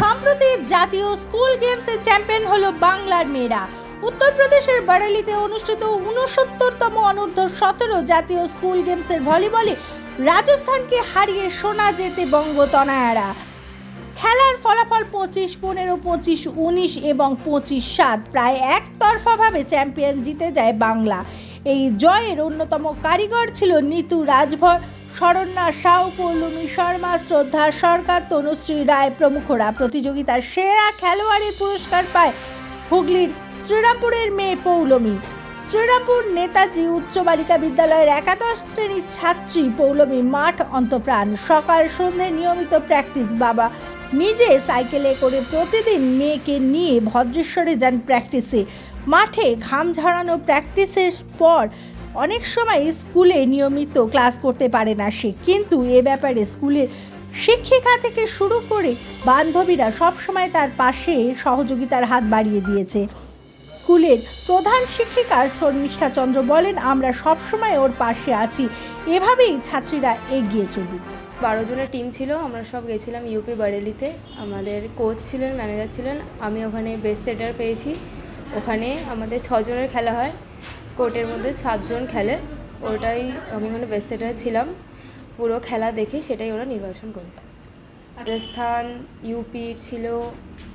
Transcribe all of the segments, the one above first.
সম্প্রতি জাতীয় স্কুল গেমসে চ্যাম্পিয়ন হলো বাংলার মেয়েরা। উত্তরপ্রদেশের বারেলিতে অনুষ্ঠিত উনসত্তরতম অনূর্ধ্ব সতেরো জাতীয় স্কুল গেমসের ভলিবলে রাজস্থানকে হারিয়ে সোনা জেতে বঙ্গতনায়ারা। খেলার ফলাফল পঁচিশ, পনেরো, পঁচিশ, উনিশ এবং পঁচিশ, সাত, প্রায় একতরফাভাবে চ্যাম্পিয়ন জিতে যায় বাংলা। এই জয়ের অন্যতম কারিগর ছিল নিতু রাজভর। শরণ্যা সাউ পৌলমী শর্মা, শ্রদ্ধা সরকার, তনুশ্রী রায় প্রমুখরা প্রতিযোগিতার সেরা খেলোয়াড়ের পুরস্কার পায় হুগলির শ্রীরামপুরের মেয়ে পৌলমী। শ্রীরামপুর নেতাজি উচ্চ বালিকা বিদ্যালয়ের একাদশ শ্রেণির ছাত্রী পৌলমী মাঠ অন্তপ্রাণ। সকাল সন্ধে নিয়মিত প্র্যাকটিস, বাবা নিজে সাইকেলে করে প্রতিদিন মেয়েকে নিয়ে ভদ্রেশ্বরে যান প্র্যাকটিসে। মাঠে ঘাম ঝরানো প্র্যাকটিসের পর অনেক সময় স্কুলে নিয়মিত ক্লাস করতে পারে না সে। কিন্তু এ ব্যাপারে স্কুলের শিক্ষিকা থেকে শুরু করে বান্ধবীরা সবসময় তার পাশে সহযোগিতার হাত বাড়িয়ে দিয়েছে। স্কুলের প্রধান শিক্ষিকা শর্মিষ্ঠা চন্দ্র বলেন, আমরা সবসময় ওর পাশে আছি। এভাবেই ছাত্রীরা এগিয়ে চলুক। বারো জনের টিম ছিল, আমরা সব গেছিলাম ইউপি বারেলিতে। আমাদের কোচ ছিলেন, ম্যানেজার ছিলেন, আমি ওখানে বেস্ট সেটার পেয়েছি। ওখানে আমাদের ছজনের খেলা হয়। কোর্টের মধ্যে সাতজন খেলে ওটাই আমি ওখানে বেস্ট সেটার ছিলাম। পুরো খেলা দেখে সেটাই ওরা নির্বাচন করেছে। রাজস্থান ইউপি ছিল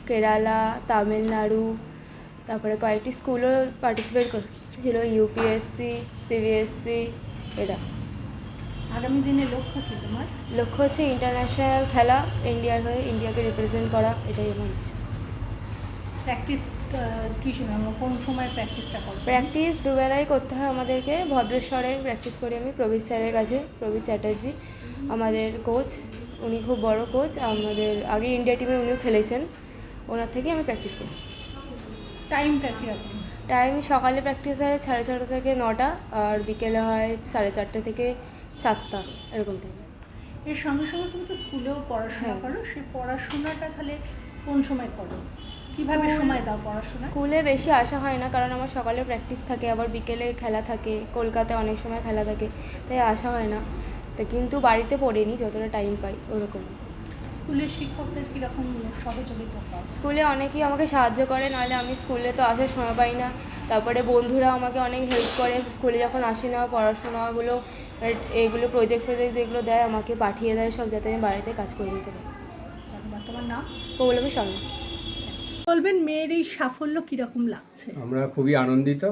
কেরালা তামিলনাড়ু তারপরে কয়েকটি স্কুলও পার্টিসিপেট করেছিল ইউপিএসসি সিবিএসসি এরা আগামী দিনে লক্ষ্য কি তোমার? লক্ষ্য হচ্ছে ইন্টারন্যাশনাল খেলা ইন্ডিয়ার হয়ে ইন্ডিয়াকে রিপ্রেজেন্ট করা এটাই আমার ইচ্ছা। প্র্যাকটিস কি কোন সময় প্র্যাকটিসটা করবে? প্র্যাকটিস দুবেলাই করতে হয় আমাদেরকে। ভদ্রেশ্বরে প্র্যাকটিস করি আমি প্রবীর স্যারের কাছে প্রবীর চ্যাটার্জি আমাদের কোচ উনি খুব বড় কোচ আমাদের আগে ইন্ডিয়া টিমে উনিও খেলেছেন। ওনার থেকে আমি প্র্যাকটিস করি। টাইমটা কীরকম টাইম সকালে প্র্যাকটিস হয় সাড়ে ছটা থেকে নটা আর বিকেলে হয় সাড়ে চারটে থেকে সাতটা এরকম টাইম এর সঙ্গে সঙ্গে তুমি তো স্কুলেও পড়াশোনা হ্যাঁ। করো। সেই পড়াশোনাটা তাহলে কোন সময় করো? কীভাবে সময় দাও পড়াশোনা স্কুলে বেশি আসা হয় না কারণ আমার সকালে প্র্যাকটিস থাকে আবার বিকেলে খেলা থাকে কলকাতায় অনেক সময় খেলা থাকে তাই আসা হয় না। তা কিন্তু বাড়িতে পড়িনি যতটা টাইম পাই ওরকম। স্কুলের শিক্ষকদের কীরকম সহযোগিতা পাও? স্কুলে অনেকেই আমাকে সাহায্য করে নাহলে আমি স্কুলে তো আসার সময় পাই না। তারপরে বন্ধুরা আমাকে অনেক হেল্প করে স্কুলে যখন আসি না পড়াশোনাগুলো এগুলো প্রজেক্ট ফ্রজেক্ট যেগুলো দেয় আমাকে পাঠিয়ে দেয় সব যাতে আমি বাড়িতে কাজ করে দিতে পারি। তোমার নাম? পৌলমী শর্মা। বলবেন মেয়ের এই সাফল্য কীরকম লাগছে? আমরা খুবই আনন্দিত।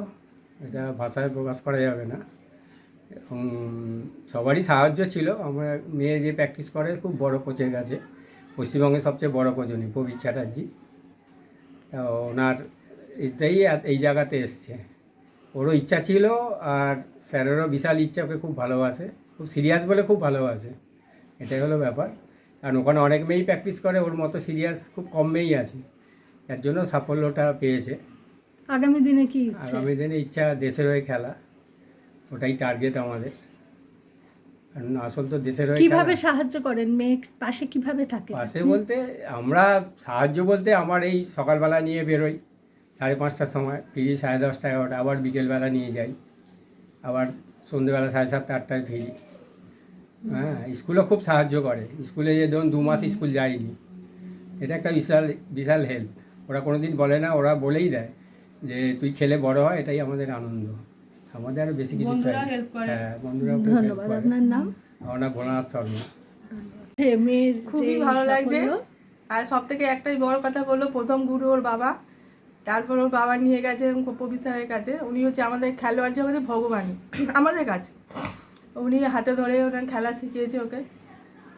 এটা ভাষায় প্রকাশ করা যাবে না। এবং সবারই সাহায্য ছিল। আমরা মেয়ে যে প্র্যাকটিস করে, খুব বড় কোচের কাছে। পশ্চিমবঙ্গের সবচেয়ে বড় কোচ উনি প্রবীর চ্যাটার্জি। তা ওনার এটাই এই জায়গাতে এসছে। ওরও ইচ্ছা ছিল, আর স্যারেরও বিশাল ইচ্ছা, ওকে খুব ভালোবাসে। খুব সিরিয়াস বলে খুব ভালোবাসে। এটাই হলো ব্যাপার। কারণ ওখানে অনেক মেয়েই প্র্যাকটিস করে, ওর মতো সিরিয়াস খুব কম মেয়েই আছে। এর জন্য সাফল্যটা পেয়েছে। আগামী দিনে কি ইচ্ছে? আগামী দিনে ইচ্ছা দেশের হয়ে খেলা ওটাই টার্গেট আমাদের। কারণ আসল তো দেশের হয়ে কীভাবে সাহায্য করেন? মেয়ে পাশে কীভাবে থাকে? পাশে বলতে আমরা সাহায্য বলতে আমার এই সকালবেলা নিয়ে বেরোই সাড়ে পাঁচটার সময় ফিরি সাড়ে দশটা এগারোটা আবার বিকেলবেলা নিয়ে যাই আবার সন্ধ্যেবেলা সাড়ে সাতটা আটটায় ফিরি। হ্যাঁ স্কুলও খুব সাহায্য করে। স্কুলে যে ধরুন দু মাস স্কুল যায়নি। এটা একটা বিশাল বিশাল হেল্প ওরা কোনো দিন বলে না ওরা বলেই দেয় যে তুই খেলে বড় হয় এটাই আমাদের আনন্দ। আমাদের আর বেশি কিছু চাই। হ্যাঁ বন্ধুরা ধন্যবাদ। আপনার নাম? আমার নাম ভোলানাথ শর্মা। মেয়ের খুবই ভালো লাগছে। আর সব থেকে একটাই বড় কথা বলল প্রথম গুরু ওর বাবা। তারপর ওর বাবা নিয়ে গেছে কবি স্যারের কাছে। উনি হচ্ছে আমাদের খেলোয়াড় জগতে ভগবান আমাদের কাছে। উনি হাতে ধরে ওনার খেলা শিখিয়েছে ওকে।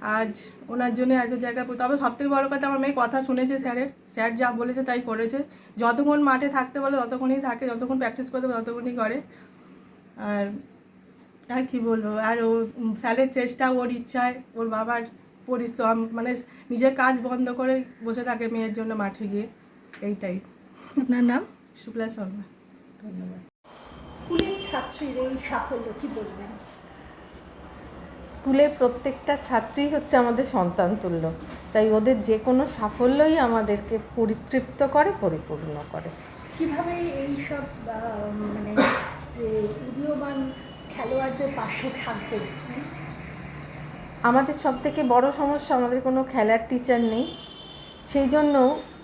আজ ওনার জন্য এত জায়গা পৌ- তবে সব থেকে বড় কথা আমার মেয়ে কথা শুনেছে স্যারের। স্যার যা বলেছে তাই করেছে। যতক্ষণ মাঠে থাকতে বলে ততক্ষণই থাকে যতক্ষণ প্র্যাকটিস করতে বলে ততক্ষণই করে। আর আর কি বলব? আর ও স্যারের চেষ্টা ওর ইচ্ছায় ওর বাবার পরিশ্রম মানে নিজের কাজ বন্ধ করে বসে থাকে মেয়ের জন্য মাঠে গিয়ে। এইটাই। আপনার নাম? শুক্লা শর্মা। ধন্যবাদ। স্কুলের ছাত্রীর এই সাফল্য কি বলবেন? স্কুলের প্রত্যেকটা ছাত্রী হচ্ছে আমাদের সন্তান তুল্য তাই ওদের যে কোনো সাফল্যই আমাদেরকে পরিতৃপ্ত করে পরিপূর্ণ করে। কীভাবে এই সব মানে যে উদীয়মান খেলোয়াড়দের পাশে থাকবে আমাদের সব থেকে বড় সমস্যা আমাদের কোনো খেলার টিচার নেই। সেই জন্য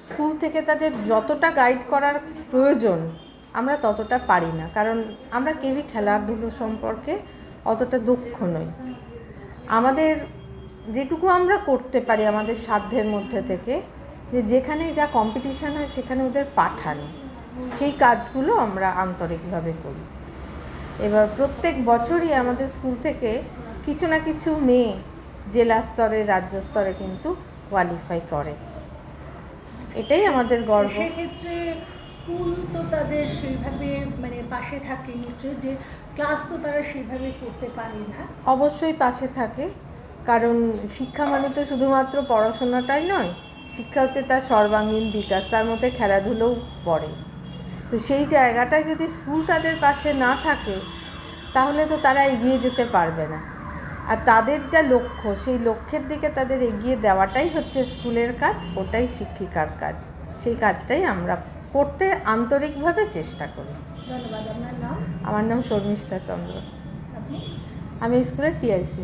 স্কুল থেকে তাদের যতটা গাইড করার প্রয়োজন আমরা ততটা পারি না। কারণ আমরা কেউই খেলাধুলো সম্পর্কে অতটা দক্ষ নই। আমাদের যেটুকু আমরা করতে পারি আমাদের সাধ্যের মধ্যে থেকে যে যেখানে যা কম্পিটিশান হয় সেখানে ওদের পাঠানো। সেই কাজগুলো আমরা আন্তরিকভাবে করি। এবার প্রত্যেক বছরই আমাদের স্কুল থেকে কিছু না কিছু মেয়ে জেলা স্তরে রাজ্য স্তরে কিন্তু কোয়ালিফাই করে। এটাই আমাদের গর্ব। সেক্ষেত্রে স্কুল তো তাদের সেইভাবে মানে পাশে থাকে নিশ্চয়ই যে ক্লাস তো তারা সেভাবে করতে পারে না। অবশ্যই পাশে থাকে, কারণ শিক্ষা মানে তো শুধুমাত্র পড়াশোনাটাই নয়, শিক্ষা হচ্ছে তার সর্বাঙ্গীন বিকাশ, তার মধ্যে খেলাধুলোও পড়ে। তো সেই জায়গাটায় যদি স্কুল তাদের পাশে না থাকে, তাহলে তো তারা এগিয়ে যেতে পারবে না। আর তাদের যা লক্ষ্য, সেই লক্ষ্যের দিকে তাদের এগিয়ে দেওয়াটাই হচ্ছে স্কুলের কাজ, ওটাই শিক্ষিকার কাজ। সেই কাজটাই আমরা করতে আন্তরিকভাবে চেষ্টা করি। আমার নাম শর্মিষ্ঠা চন্দ্র। আমি স্কুলের টিআইসি।